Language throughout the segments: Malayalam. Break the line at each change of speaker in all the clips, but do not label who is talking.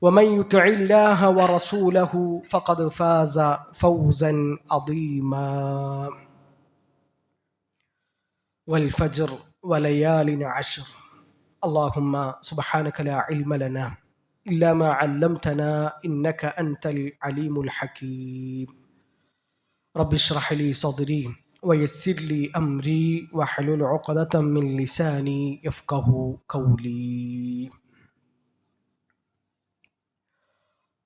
ومن يطع الله ورسوله فقد فاز فوزا عظيما. والفجر وليال عشر. اللهم سبحانك لا علم لنا إلا ما علمتنا إنك أنت العليم الحكيم. رب اشرح لي صدري ويسر لي أمري واحلل عقدة من لساني يفقه قولي.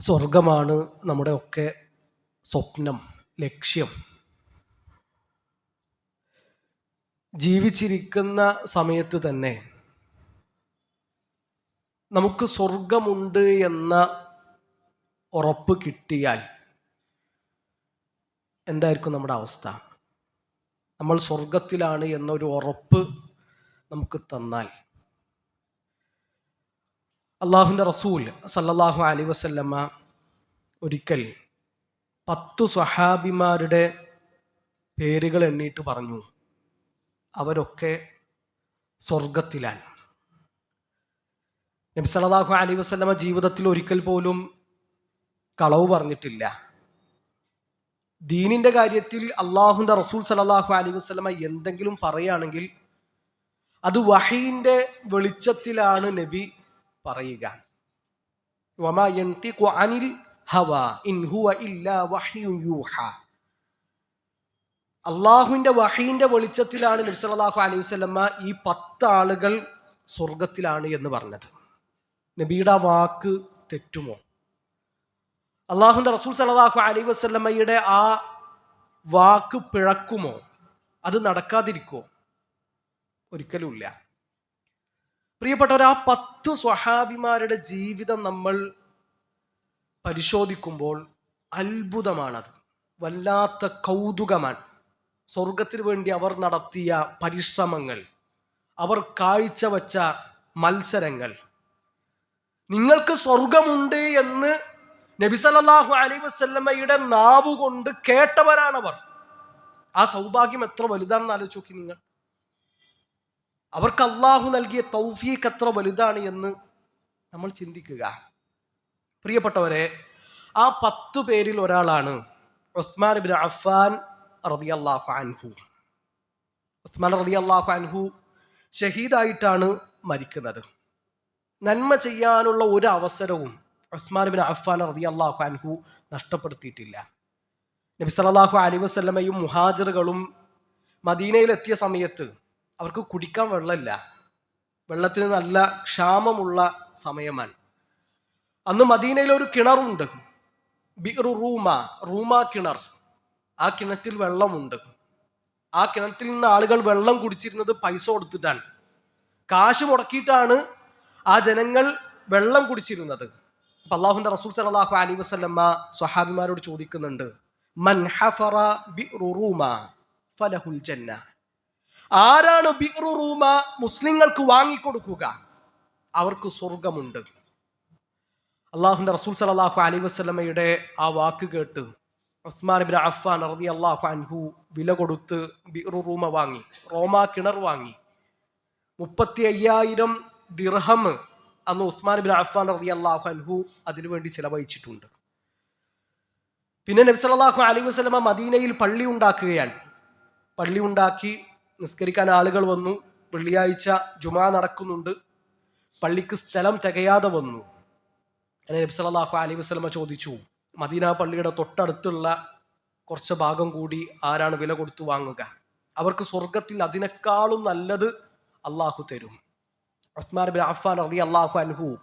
സ്വർഗമാണ് നമ്മുടെ ഒക്കെ സ്വപ്നം ലക്ഷ്യം. ജീവിച്ചിരിക്കുന്ന സമയത്ത് തന്നെ നമുക്ക് സ്വർഗമുണ്ട് എന്ന ഉറപ്പ് കിട്ടിയാൽ എന്തായിരിക്കും നമ്മുടെ അവസ്ഥ? നമ്മൾ സ്വർഗത്തിലാണ് എന്നൊരു ഉറപ്പ് നമുക്ക് തന്നാൽ അള്ളാഹുവിന്റെ റസൂൽ സല്ലാഹു അലി വസല്ലമ്മ ഒരിക്കൽ പത്തു സ്വഹാബിമാരുടെ പേരുകൾ എണ്ണീട്ട് പറഞ്ഞു. അവരൊക്കെ സ്വർഗത്തിലാണ് നബി സല്ലല്ലാഹു അലി വസല്ലമ ജീവിതത്തിൽ ഒരിക്കൽ പോലും കളവ് പറഞ്ഞിട്ടില്ല. ദീനിന്റെ കാര്യത്തിൽ അള്ളാഹുന്റെ റസൂൽ സല്ലല്ലാഹു അലി വസല്ലമ എന്തെങ്കിലും പറയുകയാണെങ്കിൽ അത് വഹീന്റെ വെളിച്ചത്തിലാണ് നബി പറയുക അനിൽ ഹവ ഇൻ ഹുവ ഇല്ലാ അള്ളാഹുവിന്റെ വഹീന്റെ വെളിച്ചത്തിലാണ് നബി സല്ലല്ലാഹു അലൈഹി സ്വലമ്മ ഈ പത്ത് ആളുകൾ സ്വർഗത്തിലാണ് എന്ന് പറഞ്ഞത്. നബിയുടെ വാക്ക് തെറ്റുമോ? അള്ളാഹുന്റെ റസൂൽ സലാഹു അലൈഹി വസ്ലമ്മയുടെ ആ വാക്ക് പിഴക്കുമോ? അത് നടക്കാതിരിക്കുമോ ഒരിക്കലുമില്ല പ്രിയപ്പെട്ടവർ ആ പത്ത് സ്വഹാബിമാരുടെ ജീവിതം നമ്മൾ പരിശോധിക്കുമ്പോൾ അത്ഭുതമാണത്. വല്ലാത്ത കൗതുകമാണ്. സ്വർഗത്തിന് വേണ്ടി അവർ നടത്തിയ പരിശ്രമങ്ങൾ അവർ കാഴ്ചവച്ച മത്സരങ്ങൾ. നിങ്ങൾക്ക് സ്വർഗമുണ്ട് എന്ന് നബി സല്ലല്ലാഹു വസ്ല്ലമ്മയുടെ നാവുകൊണ്ട് നാവ് കേട്ടവരാണവർ. ആ സൗഭാഗ്യം എത്ര വലുതാണെന്ന് ആലോചിച്ച് നോക്കി നിങ്ങൾ. അവർക്ക് അള്ളാഹു നൽകിയ തൗഫീഖ് എത്ര വലുതാണ് എന്ന് നമ്മൾ ചിന്തിക്കുക. പ്രിയപ്പെട്ടവരെ ആ പത്തു പേരിൽ ഒരാളാണ് ഉസ്മാൻ ബിൻ അഫാൻ റളിയല്ലാഹു അൻഹു. ഉസ്മാൻ റളിയല്ലാഹു അൻഹു ഷഹീദായിട്ടാണ് മരിക്കുന്നത്. നന്മ ചെയ്യാനുള്ള ഒരു അവസരവും ഉസ്മാൻ ബിൻ അഫാൻ റളിയല്ലാഹു അൻഹു നഷ്ടപ്പെടുത്തിയിട്ടില്ല. നബി സല്ലല്ലാഹു അലൈഹി മുഹാജറുകളും മുഹാജിറുകളും മദീനയിലെത്തിയ സമയത്ത് അവർക്ക് കുടിക്കാൻ വെള്ളമില്ല. വെള്ളത്തിന് നല്ല ക്ഷാമമുള്ള സമയമാണ്. അന്ന് മദീനയിൽ ഒരു കിണറുണ്ട്. ബിറു റൂമ റൂമ കിണർ. ആ കിണറ്റിൽ വെള്ളമുണ്ട്. ആ കിണറ്റിൽ നിന്ന് ആളുകൾ വെള്ളം കുടിച്ചിരുന്നത് പൈസ കൊടുത്തിട്ടാണ്. കാശ് മുടക്കിയിട്ടാണ് ആ ജനങ്ങൾ വെള്ളം കുടിച്ചിരുന്നത്. അപ്പൊ അള്ളാഹുന്റെ റസൂൽ സലാഹു അലി വസ്ലമ്മ സ്വഹാബിമാരോട് ചോദിക്കുന്നുണ്ട് മൻ ഹഫറ ബിറു റൂമ ഫലഹുൽ ജന്ന. ആരാണ് ബിറു റൂമ മുസ്ലിങ്ങൾക്ക് വാങ്ങിക്കൊടുക്കുക? അവർക്ക് സ്വർഗമുണ്ട്. അള്ളാഹുന്റെ റസൂൽ സലാഹു അലൈ വസ്ലമയുടെ ആ വാക്ക് കേട്ട് ഉസ്മാൻ ബിൻ അഫ്ഫാൻ അറബി അള്ളാഹു അൻഹു വില കൊടുത്ത് ബിറു റൂമ വാങ്ങി റോമ കിണർ വാങ്ങി. മുപ്പത്തി അയ്യായിരം ദിർഹം അന്ന് ഉസ്മാൻ ബിൻ അഫ്ഫാൻ റബി അള്ളാഹു അൻഹു അതിനുവേണ്ടി ചിലവഴിച്ചിട്ടുണ്ട്. പിന്നെ നബി സല്ലല്ലാഹു അലൈഹി വസല്ലമ മദീനയിൽ പള്ളി ഉണ്ടാക്കുകയാണ്. പള്ളി ഉണ്ടാക്കി നിസ്കരിക്കാൻ ആളുകൾ വന്നു. വെള്ളിയാഴ്ച ജുമാ നടക്കുന്നുണ്ട്. പള്ളിക്ക് സ്ഥലം തികയാതെ വന്നു. അങ്ങനെ നബി സല്ലല്ലാഹു അലൈഹി വസല്ലമ ചോദിച്ചു മദീന പള്ളിയുടെ തൊട്ടടുത്തുള്ള കുറച്ച് ഭാഗം കൂടി ആരാണ് വില കൊടുത്തു വാങ്ങുക? അവർക്ക് സ്വർഗത്തിൽ അതിനേക്കാളും നല്ലത് അള്ളാഹു തരും. ഉസ്മാൻ ബിൻ അഫ്ഫാൻ റളിയല്ലാഹു അള്ളാഹു അൻഹു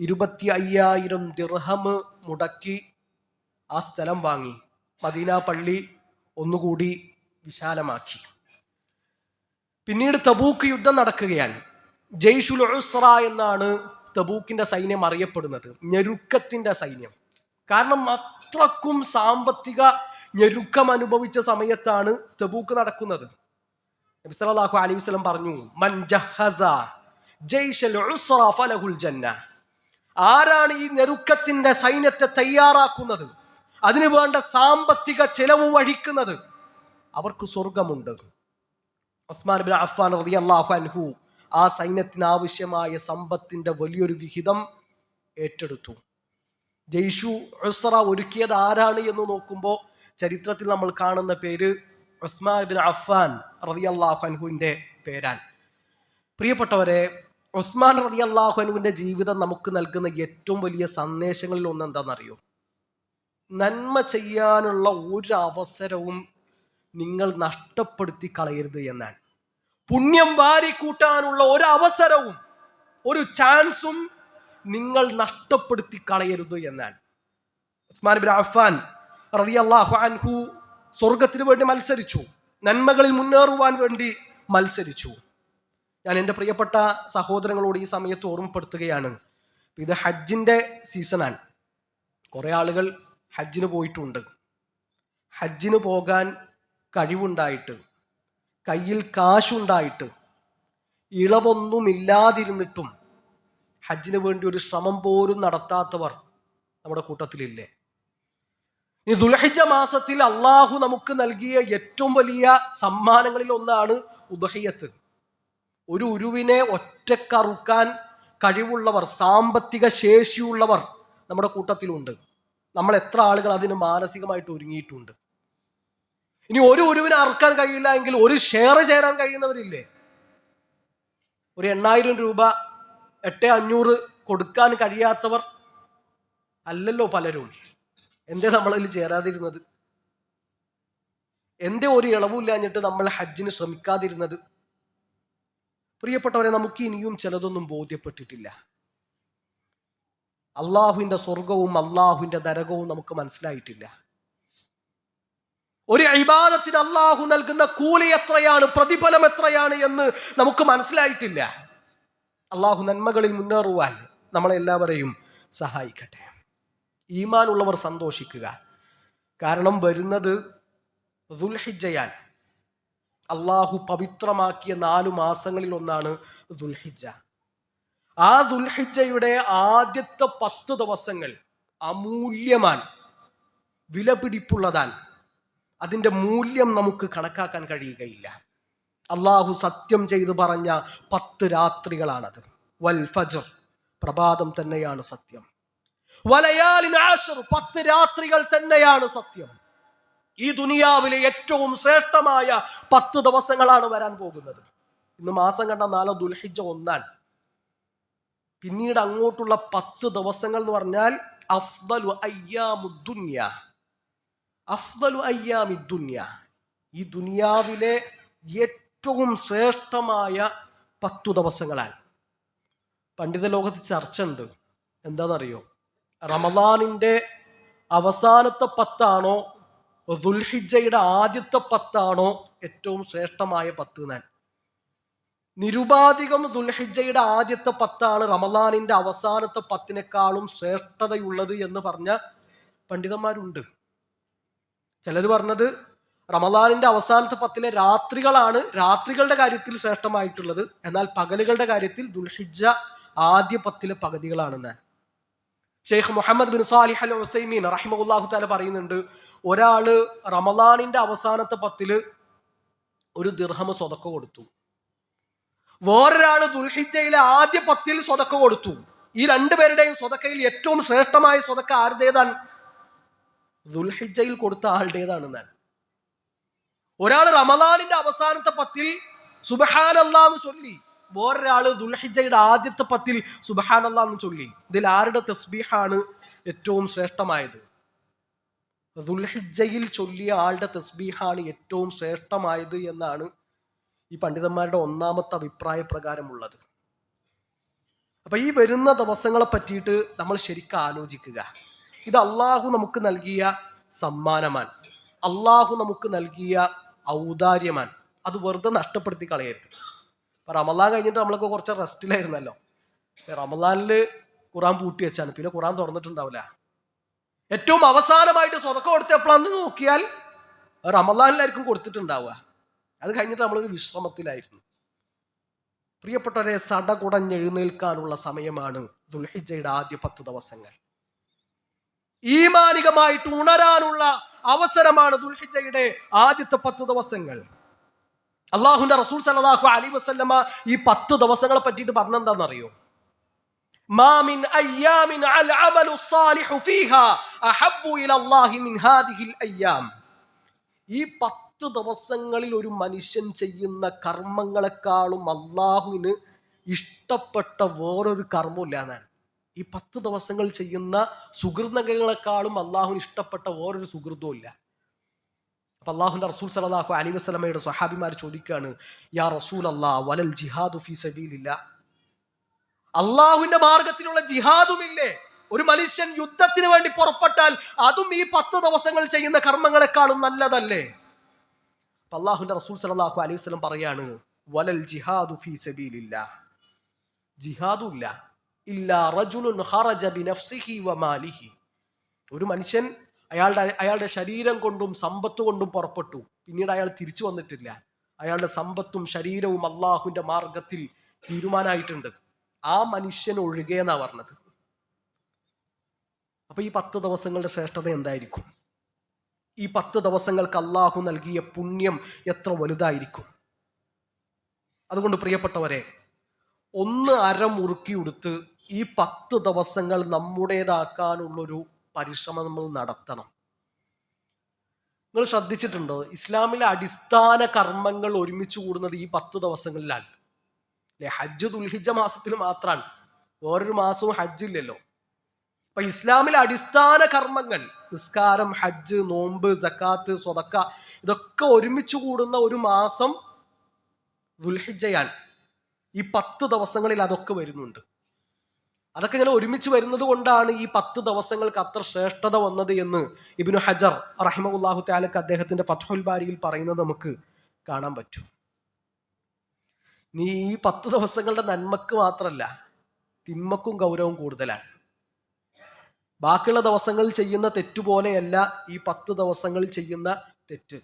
ഇരുപത്തി അയ്യായിരം ദിർഹം മുടക്കി ആ സ്ഥലം വാങ്ങി. മദീന പള്ളി ഒന്നുകൂടി വിശാലമാക്കി. പിന്നീട് തബൂക്ക് യുദ്ധം നടക്കുകയാണ്. ജയ്ഷുൽ ഉസ്ര എന്നാണ് തബൂക്കിന്റെ സൈന്യം അറിയപ്പെടുന്നത്. ഞെരുക്കത്തിന്റെ സൈന്യം. കാരണം അത്രക്കും സാമ്പത്തിക ഞെരുക്കം അനുഭവിച്ച സമയത്താണ് തബൂക്ക് നടക്കുന്നത്. നബി സല്ലല്ലാഹു അലൈഹി വസല്ലം പറഞ്ഞു മൻ ജഹസ ഫലഹുൽ ജന്ന. ആരാണ് ഈ ഞെരുക്കത്തിന്റെ സൈന്യത്തെ തയ്യാറാക്കുന്നത്? അതിനു വേണ്ട സാമ്പത്തിക ചെലവ് വഹിക്കുന്നത്? അവർക്ക് സ്വർഗമുണ്ട് ഉസ്മാൻ ബിൻ അഫ്ഫാൻ റളിയല്ലാഹു അൻഹു ആ സൈന്യത്തിന് ആവശ്യമായ സമ്പത്തിന്റെ വലിയൊരു വിഹിതം ഏറ്റെടുത്തു. ജയ്ഷു ഉസ്റ ഒരുക്കിയത് ആരാണ് എന്ന് നോക്കുമ്പോൾ ചരിത്രത്തിൽ നമ്മൾ കാണുന്ന പേര് ഉസ്മാൻ ബിൻ അഫ്ഫാൻ റളിയല്ലാഹു അൻഹുവിന്റെ പേരാൻ പ്രിയപ്പെട്ടവരെ ഉസ്മാൻ റളിയല്ലാഹു അൻഹുവിന്റെ ജീവിതം നമുക്ക് നൽകുന്ന ഏറ്റവും വലിയ സന്ദേശങ്ങളിൽ ഒന്ന് എന്താണെന്നറിയോ? നന്മ ചെയ്യാനുള്ള ഒരു അവസരവും നിങ്ങൾ നഷ്ടപ്പെടുത്തി കളയരുത് എന്നാണ്. പുണ്യം വാരിക്കൂട്ടാനുള്ള ഒരു അവസരവും ഒരു ചാൻസും നിങ്ങൾ നഷ്ടപ്പെടുത്തി കളയരുത് എന്നാണ്. ഉസ്മാൻ ബിൻ അഫ്ഫാൻ റതി അൻഹു സ്വർഗത്തിന് വേണ്ടി മത്സരിച്ചു. നന്മകളിൽ മുന്നേറുവാൻ വേണ്ടി മത്സരിച്ചു. ഞാൻ എന്റെ പ്രിയപ്പെട്ട സഹോദരങ്ങളോട് ഈ സമയത്ത് ഓർമ്മപ്പെടുത്തുകയാണ്. ഇത് ഹജ്ജിന്റെ സീസണാണ്. കുറേ ആളുകൾ ഹജ്ജിന് പോയിട്ടുണ്ട്. ഹജ്ജിന് പോകാൻ കഴിവുണ്ടായിട്ട് കയ്യിൽ കാശുണ്ടായിട്ട് ഇളവൊന്നുമില്ലാതിരുന്നിട്ടും ഹജ്ജിന് വേണ്ടി ഒരു ശ്രമം പോലും നടത്താത്തവർ നമ്മുടെ കൂട്ടത്തിലില്ലേ? ഈ ദുൽഹിജ മാസത്തിൽ അള്ളാഹു നമുക്ക് നൽകിയ ഏറ്റവും വലിയ സമ്മാനങ്ങളിൽ ഒന്നാണ് ഉദഹയ്യത്ത് ഒരു ഉരുവിനെ ഒറ്റക്കറുക്കാൻ കഴിവുള്ളവർ സാമ്പത്തിക ശേഷിയുള്ളവർ നമ്മുടെ കൂട്ടത്തിലുണ്ട്. നമ്മൾ എത്ര ആളുകൾ അതിന് മാനസികമായിട്ട് ഒരുങ്ങിയിട്ടുണ്ട്. ഇനി ഒരു ഒരുവിനെ അറുക്കാൻ കഴിയില്ല എങ്കിൽ ഒരു ഷെയർ ചേരാൻ കഴിയുന്നവരില്ലേ? ഒരു എണ്ണായിരം രൂപ എട്ട് അഞ്ഞൂറ് കൊടുക്കാൻ കഴിയാത്തവർ അല്ലല്ലോ പലരും. എന്തേ നമ്മളതിൽ ചേരാതിരുന്നത്? എന്തേ ഒരു ഇളവില്ലാഞ്ഞിട്ട് നമ്മൾ ഹജ്ജിന് ശ്രമിക്കാതിരുന്നത്? പ്രിയപ്പെട്ടവരെ നമുക്ക് ഇനിയും ചിലതൊന്നും ബോധ്യപ്പെട്ടിട്ടില്ല. അള്ളാഹുവിന്റെ സ്വർഗവും അള്ളാഹുവിന്റെ നരകവും നമുക്ക് മനസ്സിലായിട്ടില്ല. ഒരു അഭിബാദത്തിന് അള്ളാഹു നൽകുന്ന കൂലി എത്രയാണ് പ്രതിഫലം എത്രയാണ് എന്ന് നമുക്ക് മനസ്സിലായിട്ടില്ല. അള്ളാഹു നന്മകളിൽ മുന്നേറുവാൻ നമ്മളെല്ലാവരെയും സഹായിക്കട്ടെ. ഈമാനുള്ളവർ സന്തോഷിക്കുക. കാരണം വരുന്നത് ദുൽഹിജയാൻ അള്ളാഹു പവിത്രമാക്കിയ നാലു മാസങ്ങളിൽ ഒന്നാണ് ദുൽഹിജ ആ ദുൽഹിജയുടെ ആദ്യത്തെ പത്ത് ദിവസങ്ങൾ അമൂല്യമാൻ വിലപിടിപ്പുള്ളതാൻ അതിന്റെ മൂല്യം നമുക്ക് കണക്കാക്കാൻ കഴിയുകയില്ല. അള്ളാഹു സത്യം ചെയ്തു പറഞ്ഞ പത്ത് രാത്രികളാണത്. വൽ ഫജർ പ്രഭാതം തന്നെയാണ് സത്യം. വലയാലിൻ ആശർ പത്ത് രാത്രികൾ തന്നെയാണ് സത്യം. ഈ ദുനിയാവിലെ ഏറ്റവും ശ്രേഷ്ഠമായ പത്ത് ദിവസങ്ങളാണ് വരാൻ പോകുന്നത്. ഇന്ന് മാസം കണ്ട നാലോ ദുൽഹിജ ഒന്നാണ് പിന്നീട് അങ്ങോട്ടുള്ള പത്ത് ദിവസങ്ങൾ എന്ന് പറഞ്ഞാൽ അഫ്ദലു അയ്യാമുദ്ദുന്യ അഫ്ദലു അയ്യാമിദ്ദുന്യ ഈ ദുനിയാവിലെ ഏറ്റവും ശ്രേഷ്ഠമായ പത്തു ദിവസങ്ങളാണ് പണ്ഡിത ലോകത്ത് ചർച്ച ഉണ്ട് എന്താണെന്നറിയോ? റമദാനിന്റെ അവസാനത്തെ പത്താണോ ദുൽഹിജയുടെ ആദ്യത്തെ പത്താണോ ഏറ്റവും ശ്രേഷ്ഠമായ പത്ത് ഞാൻ നിരുപാധികം ദുൽഹിജയുടെ ആദ്യത്തെ പത്താണ് റമദാനിന്റെ അവസാനത്തെ പത്തിനേക്കാളും ശ്രേഷ്ഠതയുള്ളത് എന്ന് പറഞ്ഞ പണ്ഡിതന്മാരുണ്ട്. ചിലർ പറഞ്ഞത് റമദാനിന്റെ അവസാനത്തെ പത്തിലെ രാത്രികളാണ് രാത്രികളുടെ കാര്യത്തിൽ ശ്രേഷ്ഠമായിട്ടുള്ളത്. എന്നാൽ പകലുകളുടെ കാര്യത്തിൽ ദുൽഹിജ ആദ്യ പത്തിലെ പകുതികളാണെന്ന്. Sheikh Muhammad bin Salih al Uthaymeen റഹിമുല്ലാഹു താല പറയുന്നുണ്ട് ഒരാൾ റമദാനിന്റെ അവസാനത്തെ പത്തിൽ ഒരു ദിർഹമ സ്വതക്ക കൊടുത്തു. വേറൊരാൾ ദുൽഹിജയിലെ ആദ്യ പത്തിൽ സ്വതക്ക കൊടുത്തു. ഈ രണ്ടുപേരുടെയും സ്വതക്കയിൽ ഏറ്റവും ശ്രേഷ്ഠമായ സ്വതക്ക ആരുടേതാണ്? ദുൽഹിജയിൽ കൊടുത്ത ആളുടേതാണ് ഞാൻ ഒരാൾ റമദാനിന്റെ അവസാനത്തെ പത്തിൽ സുബഹാനല്ലാന്ന് ചൊല്ലി വേറൊരാൾ ദുൽഹിജയുടെ ആദ്യത്തെ പത്തിൽ സുബഹാനല്ലാന്ന് ചൊല്ലി. ഇതിൽ ആരുടെ തസ്ബീഹാണ് ഏറ്റവും ശ്രേഷ്ഠമായത്? ദുൽഹിജയിൽ ചൊല്ലിയ ആളുടെ തസ്ബീഹാണ് ഏറ്റവും ശ്രേഷ്ഠമായത് എന്നാണ് ഈ പണ്ഡിതന്മാരുടെ ഒന്നാമത്തെ അഭിപ്രായ പ്രകാരമുള്ളത്. അപ്പൊ ഈ വരുന്ന ദിവസങ്ങളെ പറ്റിയിട്ട് നമ്മൾ ശരിക്കും ആലോചിക്കുക. ഇത് അള്ളാഹു നമുക്ക് നൽകിയ സമ്മാനമാണ്. അള്ളാഹു നമുക്ക് നൽകിയ ഔദാര്യമാണ്. അത് വെറുതെ നഷ്ടപ്പെടുത്തി കളയരുത്. ഇപ്പൊ റമലാൻ കഴിഞ്ഞിട്ട് നമ്മളൊക്കെ കുറച്ച് റെസ്റ്റിലായിരുന്നല്ലോ. റമലാനിൽ ഖുറാൻ പൂട്ടി വെച്ചാണ്. പിന്നെ ഖുറാൻ തുറന്നിട്ടുണ്ടാവില്ല. ഏറ്റവും അവസാനമായിട്ട് സ്വതക്കം കൊടുത്ത എപ്പോഴാന്ന് നോക്കിയാൽ റമലാനിലായിരിക്കും കൊടുത്തിട്ടുണ്ടാവുക. അത് കഴിഞ്ഞിട്ട് നമ്മളൊരു വിശ്രമത്തിലായിരുന്നു. പ്രിയപ്പെട്ടവരെ സടകുടഞ്ഞെഴുന്നേൽക്കാനുള്ള സമയമാണ് ദുൽഹിജയുടെ ആദ്യ പത്ത് ദിവസങ്ങൾ. ഈമാനികമായിട്ട് ഉണരാനുള്ള അവസരമാണ് ദുൽഹിജയുടെ ആദ്യത്തെ പത്ത് ദിവസങ്ങൾ. അള്ളാഹുന്റെ റസൂൽ സലാഹു അലി വസ്ല്ലമ്മ ഈ പത്ത് ദിവസങ്ങളെ പറ്റിയിട്ട് പറഞ്ഞെന്താണെന്നറിയോ? മാമിൻ അയ്യാമിൻ അൽ അമലു സാലിഹു ഫീഹാ അഹബ്ബു ഇലല്ലാഹി മിൻ ഹാദിഹിൽ അയ്യാം. ഈ പത്ത് ദിവസങ്ങളിൽ ഒരു മനുഷ്യൻ ചെയ്യുന്ന കർമ്മങ്ങളെക്കാളും അള്ളാഹുവിന് ഇഷ്ടപ്പെട്ട വേറൊരു കർമ്മമില്ല എന്നാണ്. ഈ പത്ത് ദിവസങ്ങൾ ചെയ്യുന്ന സുഹൃതങ്ങളെക്കാളും അള്ളാഹുവിന് ഇഷ്ടപ്പെട്ട ഓരോരു സുഹൃതവും ഇല്ല. അപ്പൊ അള്ളാഹുന്റെ റസൂൽ സലാഹു അലി വസ്ലമയുടെ സ്വഹാബിമാർ ചോദിക്കുകയാണ് യാ റസൂൽ അള്ളാഹ് വലൽ ജിഹാദു ഫീ സബീലില്ല? അള്ളാഹുവിന്റെ മാർഗത്തിലുള്ള ജിഹാദുമില്ലേ? ഒരു മനുഷ്യൻ യുദ്ധത്തിന് വേണ്ടി പുറപ്പെട്ടാൽ അതും ഈ പത്ത് ദിവസങ്ങൾ ചെയ്യുന്ന കർമ്മങ്ങളെക്കാളും നല്ലതല്ലേ? അള്ളാഹുന്റെ റസൂൽ സലാഹു അലൈഹി വസ്ലം പറയാണ് വലൽ ജിഹാദു ഫീ സബീലില്ല. ജിഹാദും ഇല്ല ഒരു മനുഷ്യൻ അയാളുടെ അയാളുടെ ശരീരം കൊണ്ടും സമ്പത്ത് കൊണ്ടും പുറപ്പെട്ടു. പിന്നീട് അയാൾ തിരിച്ചു വന്നിട്ടില്ല. അയാളുടെ സമ്പത്തും ശരീരവും അള്ളാഹുവിന്റെ മാർഗത്തിൽ തീരുമാനമായിട്ടുണ്ട് ആ മനുഷ്യൻ ഒഴികെ എന്നാ പറഞ്ഞത്? അപ്പൊ ഈ പത്ത് ദിവസങ്ങളുടെ ശ്രേഷ്ഠത എന്തായിരിക്കും? ഈ പത്ത് ദിവസങ്ങൾക്ക് അള്ളാഹു നൽകിയ പുണ്യം എത്ര വലുതായിരിക്കും? അതുകൊണ്ട് പ്രിയപ്പെട്ടവരെ ഒന്ന് അരമുറുക്കി ഉടുത്ത് ഈ പത്ത് ദിവസങ്ങൾ നമ്മുടേതാക്കാനുള്ളൊരു പരിശ്രമം നമ്മൾ നടത്തണം. നിങ്ങൾ ശ്രദ്ധിച്ചിട്ടുണ്ടോ? ഇസ്ലാമിലെ അടിസ്ഥാന കർമ്മങ്ങൾ ഒരുമിച്ച് കൂടുന്നത് ഈ പത്ത് ദിവസങ്ങളിലാണ്. അല്ലെ? ഹജ്ജ് ദുൽഹിജ മാസത്തിൽ മാത്രമാണ് വേറൊരു മാസവും ഹജ്ജ് ഇല്ലല്ലോ അപ്പൊ ഇസ്ലാമിലെ അടിസ്ഥാന കർമ്മങ്ങൾ നിസ്കാരം ഹജ്ജ് നോമ്പ് ജക്കാത്ത് സ്വതക്ക ഇതൊക്കെ ഒരുമിച്ച് കൂടുന്ന ഒരു മാസം ദുൽഹിജയാണ്. ഈ പത്ത് ദിവസങ്ങളിൽ അതൊക്കെ വരുന്നുണ്ട്. അതൊക്കെ ഇങ്ങനെ ഒരുമിച്ച് വരുന്നത് കൊണ്ടാണ് ഈ പത്ത് ദിവസങ്ങൾക്ക് അത്ര ശ്രേഷ്ഠത വന്നത് എന്ന് ഇബിനു ഹജർ റഹിമുല്ലാഹു താലക്ക് അദ്ദേഹത്തിന്റെ ഫത്ഹുൽ ബാരിയിൽ പറയുന്നത് നമുക്ക് കാണാൻ പറ്റും. നീ ഈ പത്ത് ദിവസങ്ങളുടെ നന്മക്ക് മാത്രമല്ല തിന്മക്കും ഗൗരവം കൂടുതലാണ്. ബാക്കിയുള്ള ദിവസങ്ങളിൽ ചെയ്യുന്ന തെറ്റുപോലെയല്ല ഈ പത്ത് ദിവസങ്ങളിൽ ചെയ്യുന്ന തെറ്റ്.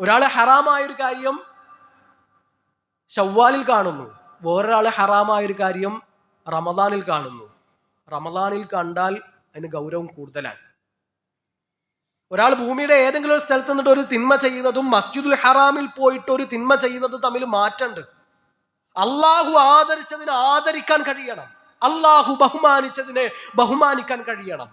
ഒരാളെ ഹറാമായൊരു കാര്യം ഷവ്വാലിൽ കാണുന്നു വേറൊരാളെ ഹറാമായൊരു കാര്യം റമദാനിൽ കാണുന്നു. റമദാനിൽ കണ്ടാൽ അതിന് ഗൗരവം കൂടുതലാണ്. ഒരാൾ ഭൂമിയുടെ ഏതെങ്കിലും ഒരു സ്ഥലത്ത് നിന്നിട്ട് ഒരു തിന്മ ചെയ്യുന്നതും മസ്ജിദുൽ ഹറാമിൽ പോയിട്ട് ഒരു തിന്മ ചെയ്യുന്നതും തമ്മിൽ മാറ്റണ്ട് അള്ളാഹു ആദരിച്ചതിനെ ആദരിക്കാൻ കഴിയണം. അള്ളാഹു ബഹുമാനിച്ചതിനെ ബഹുമാനിക്കാൻ കഴിയണം.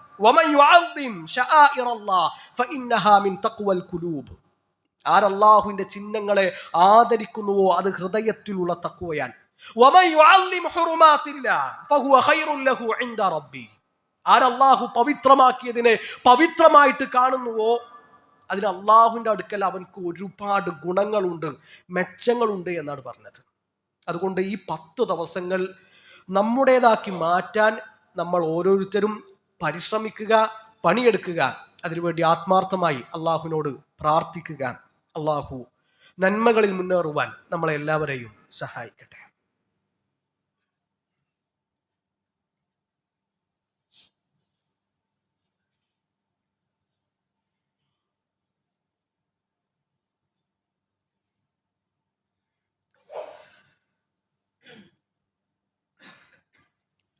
ആരല്ലാഹുവിന്റെ ചിഹ്നങ്ങളെ ആദരിക്കുന്നുവോ അത് ഹൃദയത്തിലുള്ള തക്കുവയാണ് ആരല്ലാഹു പവിത്രമാക്കിയതിനെ പവിത്രമായിട്ട് കാണുന്നുവോ? അതിന് അള്ളാഹുവിന്റെ അടുക്കൽ അവൻക്ക് ഒരുപാട് ഗുണങ്ങളുണ്ട് മെച്ചങ്ങളുണ്ട് എന്നാണ് പറഞ്ഞത്. അതുകൊണ്ട് ഈ പത്ത് ദിവസങ്ങൾ നമ്മുടേതാക്കി മാറ്റാൻ നമ്മൾ ഓരോരുത്തരും പരിശ്രമിക്കുക പണിയെടുക്കുക അതിനുവേണ്ടി ആത്മാർത്ഥമായി അള്ളാഹുവിനോട് പ്രാർത്ഥിക്കുക. അള്ളാഹു നന്മകളിൽ മുന്നേറുവാൻ നമ്മളെല്ലാവരെയും സഹായിക്കട്ടെ.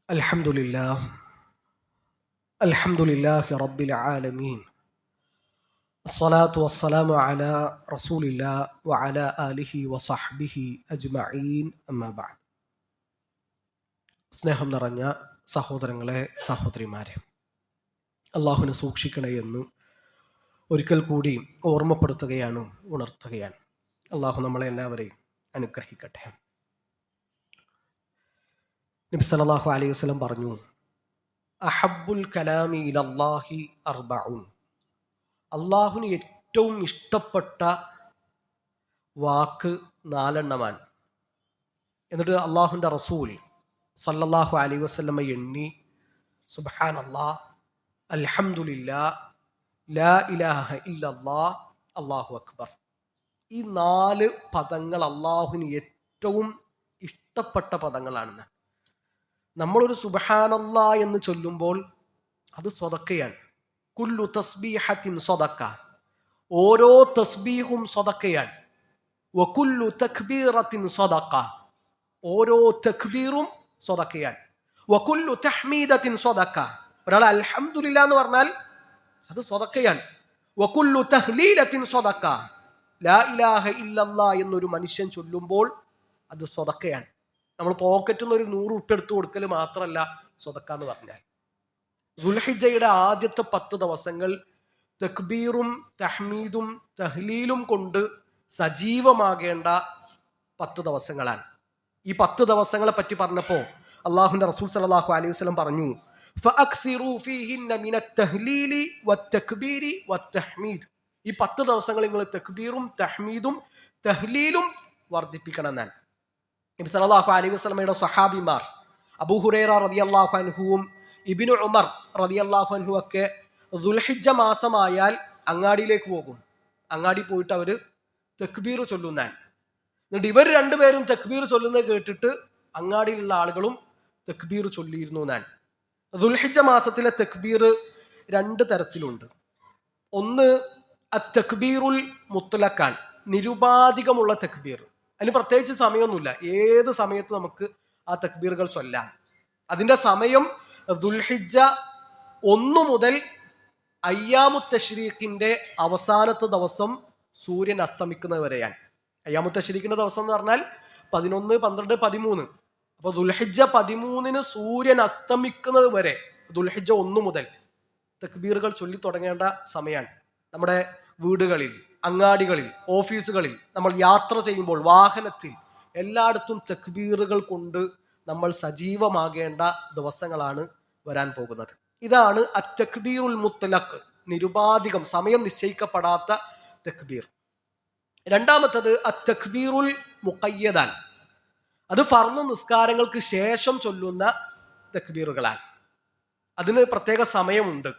الحمد لله الحمد لله رب العالمين الصلاة والسلام على رسول الله وعلى آله وصحبه أجمعين أما بعد സ്നേഹം നിറഞ്ഞ സഹോദരങ്ങളെ സഹോദരിമാരെ അള്ളാഹുവിനെ സൂക്ഷിക്കണേ എന്ന് ഒരിക്കൽ കൂടി ഓർമ്മപ്പെടുത്തുകയാണ് ഉണർത്തുകയാണ് അള്ളാഹു നമ്മളെ എല്ലാവരെയും അനുഗ്രഹിക്കട്ടെ നബി സലാഹു അലൈഹി വസ്ലം പറഞ്ഞു അഹബുൽ കലാമി ഇലല്ലാഹി അർബഉൻ അള്ളാഹുവിന് ഏറ്റവും ഇഷ്ടപ്പെട്ട വാക്ക് നാലെണ്ണമാണ്. എന്നിട്ട് അള്ളാഹുവിന്റെ റസൂൽ സല്ലല്ലാഹു അലൈ വസല്ലമ എണ്ണി സുബാൻ അല്ലാ അൽഹംദുലില്ലാ ലാ ഇലാഹ അള്ളാഹു അക്ബർ. ഈ നാല് പദങ്ങൾ അള്ളാഹുവിന് ഏറ്റവും ഇഷ്ടപ്പെട്ട പദങ്ങളാണെന്ന്. നമ്മളൊരു സുബഹാനല്ല എന്ന് ചൊല്ലുമ്പോൾ അത് സ്വതക്കയാണ്. കുല്ലു തസ്ബീഹത്തിൻ സ്വതക്ക. ഓരോ തസ്ബീഹും സ്വതക്കയാണ്. വക്കുല്ലു തഖ്ബീറത്തിൻ സ്വതക്ക. ഓരോ തക്ബീറും സ്വതക്കയാണ്. വക്കുല്ലു തഹ്മീദത്തിൻ സ്വതക്ക. ഒരാൾ അൽഹംദുലില്ല എന്ന് പറഞ്ഞാൽ അത് സ്വതക്കയാണ്. വക്കുല്ലു തഹ്ലീലത്തിൻ സ്വതക്ക. ലാ ഇലാഹ ഇല്ലല്ലാ എന്നൊരു മനുഷ്യൻ ചൊല്ലുമ്പോൾ അത് സ്വതക്കയാണ്. നമ്മൾ പോക്കറ്റിൽ നിന്ന് ഒരു നൂറ് ഉപ്പ് എടുത്തു കൊടുക്കൽ മാത്രമല്ല സ്വതക്ക എന്ന് പറഞ്ഞാൽ ദുൽഹിജയുടെ ആദ്യത്തെ പത്ത് ദിവസങ്ങൾ തക്ബീറും തഹ്മീദും തഹ്ലീലും കൊണ്ട് സജീവമാകേണ്ട പത്ത് ദിവസങ്ങളാണ്. ഈ പത്ത് ദിവസങ്ങളെ പറ്റി പറഞ്ഞപ്പോൾ അള്ളാഹുന്റെ റസൂൽ സലാഹു അലൈഹി വസ്ലം പറഞ്ഞു ഈ പത്ത് ദിവസങ്ങൾ നിങ്ങൾ തക്ബീറും തഹ്മീദും തഹ്ലീലും വർദ്ധിപ്പിക്കണം എന്നാൽ നബി സലാഹു അലൈഹി വസ്ലമയുടെ സഹാബിമാർ അബൂഹുറേറ റതി റളിയല്ലാഹു അൻഹുവും ഇബ്നു ഉമർ റളിയല്ലാഹു അൻഹു ഒക്കെ ദുൽഹിജ മാസമായാൽ അങ്ങാടിയിലേക്ക് പോകും. അങ്ങാടി പോയിട്ട് അവർ തക്ബീർ ചൊല്ലുന്നാൻ എന്നിട്ട് ഇവർ രണ്ടുപേരും തക്ബീർ ചൊല്ലുന്നത് കേട്ടിട്ട് അങ്ങാടിയിലുള്ള ആളുകളും തക്ബീർ ചൊല്ലിയിരുന്നു ഞാൻ ദുൽഹിജ മാസത്തിലെ തക്ബീർ രണ്ട് തരത്തിലുണ്ട്. ഒന്ന് അ തെക്ബീറുൽ മുത്തലക്കാൻ നിരുപാധികമുള്ള തക്ബീർ. അതിന് പ്രത്യേകിച്ച് സമയമൊന്നുമില്ല. ഏത് സമയത്ത് നമുക്ക് ആ തക്ബീറുകൾ ചൊല്ലാം. അതിന്റെ സമയം ദുൽഹിജ ഒന്നു മുതൽ അയ്യാമു അവസാനത്തെ ദിവസം സൂര്യൻ അസ്തമിക്കുന്നത് വരെയാണ്. അയ്യാമു ദിവസം എന്ന് പറഞ്ഞാൽ പതിനൊന്ന് പന്ത്രണ്ട് പതിമൂന്ന്. അപ്പോൾ ദുൽഹിജ പതിമൂന്നിന് സൂര്യൻ അസ്തമിക്കുന്നത് വരെ ദുൽഹിജ ഒന്നു മുതൽ തക്ബീറുകൾ ചൊല്ലി തുടങ്ങേണ്ട സമയമാണ്. നമ്മുടെ വീടുകളിൽ അങ്ങാടികളിൽ ഓഫീസുകളിൽ നമ്മൾ യാത്ര ചെയ്യുമ്പോൾ വാഹനത്തിൽ എല്ലായിടത്തും തക്ബീറുകൾ കൊണ്ട് നമ്മൾ സജീവമാകേണ്ട ദിവസങ്ങളാണ് വരാൻ പോകുന്നത്. ഇതാണ് അത്തക്ബീറുൽ മുത്തലഖ് നിരുപാധികം സമയം നിശ്ചയിക്കപ്പെടാത്ത തക്ബീർ. രണ്ടാമത്തത് അത്തക്ബീറുൽ മുക്കയ്യദാൻ അത് ഫർന്ന് നിസ്കാരങ്ങൾക്ക് ശേഷം ചൊല്ലുന്ന തക്ബീറുകളാണ്. അതിന് പ്രത്യേക സമയമുണ്ട്.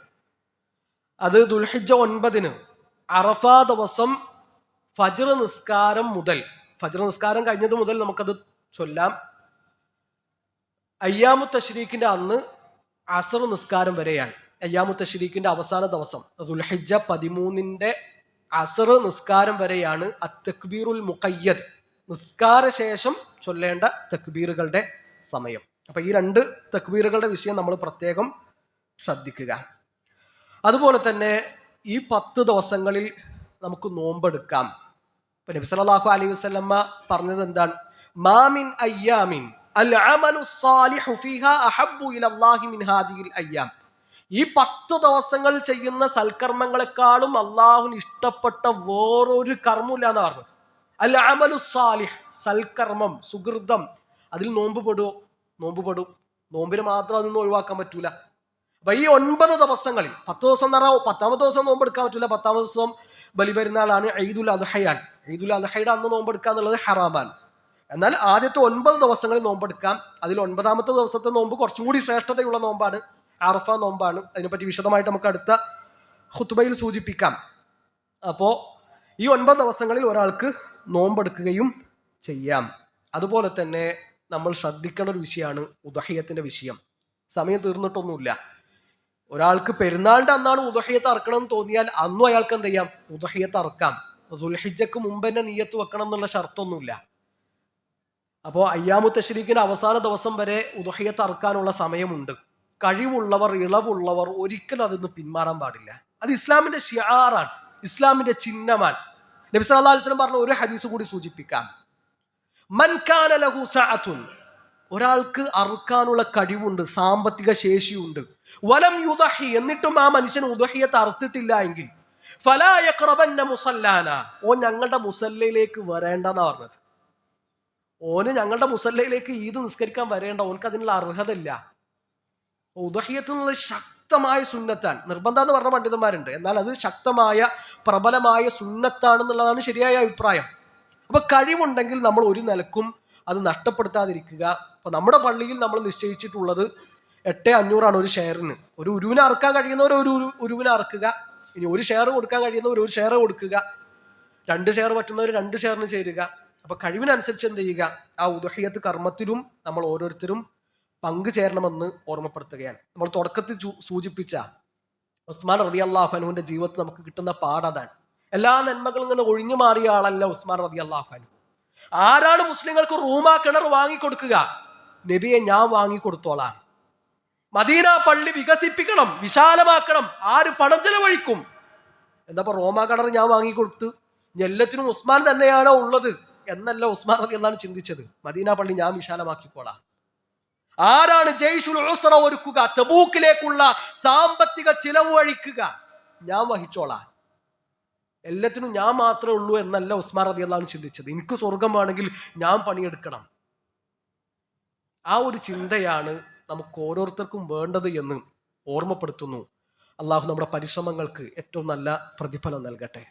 അത് ദുൽഹിജ ഒൻപതിന് അറഫ ദിവസം ഫജ്ർ നിസ്കാരം മുതൽ ഫജ്ർ നിസ്കാരം കഴിഞ്ഞത് മുതൽ നമുക്കത് ചൊല്ലാം. അയ്യാമു തഷ്രീഖിന്റെ അന്ന് അസർ നിസ്കാരം വരെയാണ്. അയ്യാമു തഷ്രീഖിന്റെ അവസാന ദിവസം ദുൽഹിജ പതിമൂന്നിന്റെ അസർ നിസ്കാരം വരെയാണ് അത്തക്ബീറുൽ മുഖയ്യദ് നിസ്കാര ശേഷം ചൊല്ലേണ്ട തക്ബീറുകളുടെ സമയം. അപ്പൊ ഈ രണ്ട് തക്ബീറുകളുടെ വിഷയം നമ്മൾ പ്രത്യേകം ശ്രദ്ധിക്കുക. അതുപോലെ തന്നെ ഈ പത്ത് ദിവസങ്ങളിൽ നമുക്ക് നോമ്പെടുക്കാം. ഇപ്പൊ നബി സല്ലല്ലാഹു അലൈഹി വസല്ലമ്മ പറഞ്ഞത് എന്താണ്? മാമിൻ അയ്യാമിൻ അൽ മിൻ ഹാദിഹിൽ ഈ പത്ത് ദിവസങ്ങൾ ചെയ്യുന്ന സൽക്കർമ്മങ്ങളെക്കാളും അള്ളാഹുവിന് ഇഷ്ടപ്പെട്ട വേറൊരു കർമ്മമില്ല എന്ന് പറഞ്ഞത്. അൽ സാലിഹ് സൽക്കർമ്മം സുഹൃതം. അതിൽ നോമ്പ് പെടുവോ? നോമ്പ് പെടും. നോമ്പിന് മാത്രം അതൊന്നും ഒഴിവാക്കാൻ പറ്റൂല. അപ്പൊ ഈ ഒൻപത് ദിവസങ്ങളിൽ പത്ത് ദിവസം എന്ന് പറഞ്ഞാൽ പത്താമത്തെ ദിവസം നോമ്പെടുക്കാൻ പറ്റില്ല. പത്താമത്തെ ദിവസം ബലിപെരുന്നാളാണ് ഈദുൽ അദ്ഹയാണ്. ഈദുൽ അദ്ഹയുടെ അന്ന് നോമ്പെടുക്കുക എന്നുള്ളത് ഹറാമാണ്. എന്നാൽ ആദ്യത്തെ ഒൻപത് ദിവസങ്ങളിൽ നോമ്പെടുക്കാം അതിൽ ഒൻപതാമത്തെ ദിവസത്തെ നോമ്പ് കുറച്ചും കൂടി ശ്രേഷ്ഠതയുള്ള നോമ്പാണ്. അറഫ നോമ്പാണ്. അതിനെപ്പറ്റി വിശദമായിട്ട് നമുക്ക് അടുത്ത ഹുത്തുബയിൽ സൂചിപ്പിക്കാം. അപ്പോൾ ഈ ഒൻപത് ദിവസങ്ങളിൽ ഒരാൾക്ക് നോമ്പെടുക്കുകയും ചെയ്യാം. അതുപോലെ തന്നെ നമ്മൾ ശ്രദ്ധിക്കേണ്ട ഒരു വിഷയമാണ് ഉദഹയത്തിന്റെ വിഷയം. സമയം തീർന്നിട്ടൊന്നുമില്ല. ഒരാൾക്ക് പെരുന്നാളിന്റെ അന്നാണ് ഉദഹയത്ത് അറക്കണം എന്ന് തോന്നിയാൽ അന്നും അയാൾക്ക് എന്ത് ചെയ്യാം? ഉദഹയത്ത് അറക്കാം ദുൽഹിജക്ക് മുമ്പ് തന്നെ നീയത്ത് വെക്കണം എന്നുള്ള ഷർത്തൊന്നുമില്ല. അപ്പോൾ അയ്യാമു അവസാന ദിവസം വരെ ഉദഹയത്ത് അറക്കാനുള്ള സമയമുണ്ട്. കഴിവുള്ളവർ ഇളവുള്ളവർ ഒരിക്കലും അതിൽ പിന്മാറാൻ പാടില്ല. അത് ഇസ്ലാമിന്റെ ഷിയാറാണ് ഇസ്ലാമിന്റെ ചിഹ്നമാണ്. നബി സല്ലല്ലാഹു അലൈഹി വസല്ലം പറഞ്ഞ ഒരു ഹദീസ് കൂടി സൂചിപ്പിക്കാം. ലഹു ഒരാൾക്ക് അറുക്കാനുള്ള കഴിവുണ്ട് സാമ്പത്തിക ശേഷിയുണ്ട്. വലം യുദഹി എന്നിട്ടും ആ മനുഷ്യൻ ഉദഹിയെ തറുത്തിട്ടില്ല എങ്കിൽ ഫലാ യഖ്റബന്ന മുസല്ലാന ഓ ഞങ്ങളുടെ മുസല്ലയിലേക്ക് വരേണ്ടെന്നാ പറഞ്ഞത്. ഓന് ഞങ്ങളുടെ മുസല്ലയിലേക്ക് ഈദ് നിസ്കരിക്കാൻ വരേണ്ട ഓനക്ക് അതിനുള്ള അർഹതയില്ല. ഉദഹിയത്ത് എന്നുള്ള ശക്തമായ സുന്നത്താണ്. നിർബന്ധം എന്ന് പറഞ്ഞ പണ്ഡിതന്മാരുണ്ട്. എന്നാൽ അത് ശക്തമായ പ്രബലമായ സുന്നത്താണെന്നുള്ളതാണ് ശരിയായ അഭിപ്രായം. അപ്പൊ കഴിവുണ്ടെങ്കിൽ നമ്മൾ ഒരു നിലക്കും അത് നഷ്ടപ്പെടുത്താതിരിക്കുക. അപ്പോൾ നമ്മുടെ പള്ളിയിൽ നമ്മൾ നിശ്ചയിച്ചിട്ടുള്ളത് എട്ട് അഞ്ഞൂറാണ് ഒരു ഷെയറിന്. ഒരു ഉരുവിനെ അറക്കാൻ കഴിയുന്നവർ ഒരു ഉരു- ഉരുവിനെ അറക്കുക. ഇനി ഒരു ഷെയർ കൊടുക്കാൻ കഴിയുന്നവർ ഒരു ഷെയർ കൊടുക്കുക. രണ്ട് ഷെയർ പറ്റുന്നവർ രണ്ട് ഷെയറിന് ചേരുക. അപ്പൊ കഴിവിനനുസരിച്ച് എന്ത് ചെയ്യുക? ആ ഉദഹിയത്ത് കർമ്മത്തിലും നമ്മൾ ഓരോരുത്തരും പങ്കു ചേരണമെന്ന് ഓർമ്മപ്പെടുത്തുകയാണ്. നമ്മൾ തുടക്കത്തിൽ സൂചിപ്പിച്ച ഉസ്മാൻ റതി അള്ളാഹുനുവിന്റെ ജീവിതത്തിൽ നമുക്ക് കിട്ടുന്ന പാഠതാണ് എല്ലാ നന്മകളും ഇങ്ങനെ ഒഴിഞ്ഞു മാറിയ ആളല്ല ഉസ്മാൻ റതി അള്ളാഹുനു ആരാണ് മുസ്ലിങ്ങൾക്ക് റൂമാ കിണർ വാങ്ങിക്കൊടുക്കുക? നബിയെ ഞാൻ വാങ്ങിക്കൊടുത്തോളാം. മദീന പള്ളി വികസിപ്പിക്കണം വിശാലമാക്കണം ആര് പണം ചെലവഴിക്കും? എന്താ റോമാ കിണർ ഞാൻ വാങ്ങിക്കൊടുത്ത് എല്ലാത്തിനും ഉസ്മാൻ തന്നെയാണോ ഉള്ളത്? എന്നല്ല ഉസ്മാൻ റതി എന്നാണ് ചിന്തിച്ചത്. മദീന പള്ളി ഞാൻ വിശാലമാക്കിക്കോളാം. ആരാണ് ജയ്ഷുൽ ഒരുക്കുക? തബൂക്കിലേക്കുള്ള സാമ്പത്തിക ചിലവ് വഹിക്കുക ഞാൻ വഹിച്ചോളാം. എല്ലാത്തിനും ഞാൻ മാത്രമേ ഉള്ളൂ എന്നല്ല ഉസ്മാൻ റതി അള്ളാഹു ചിന്തിച്ചത്. എനിക്ക് സ്വർഗം വേണമെങ്കിൽ ഞാൻ പണിയെടുക്കണം. ആ ഒരു ചിന്തയാണ് നമുക്ക് ഓരോരുത്തർക്കും വേണ്ടത് എന്ന് ഓർമ്മപ്പെടുത്തുന്നു. അള്ളാഹു നമ്മുടെ പരിശ്രമങ്ങൾക്ക് ഏറ്റവും നല്ല പ്രതിഫലം നൽകട്ടെ.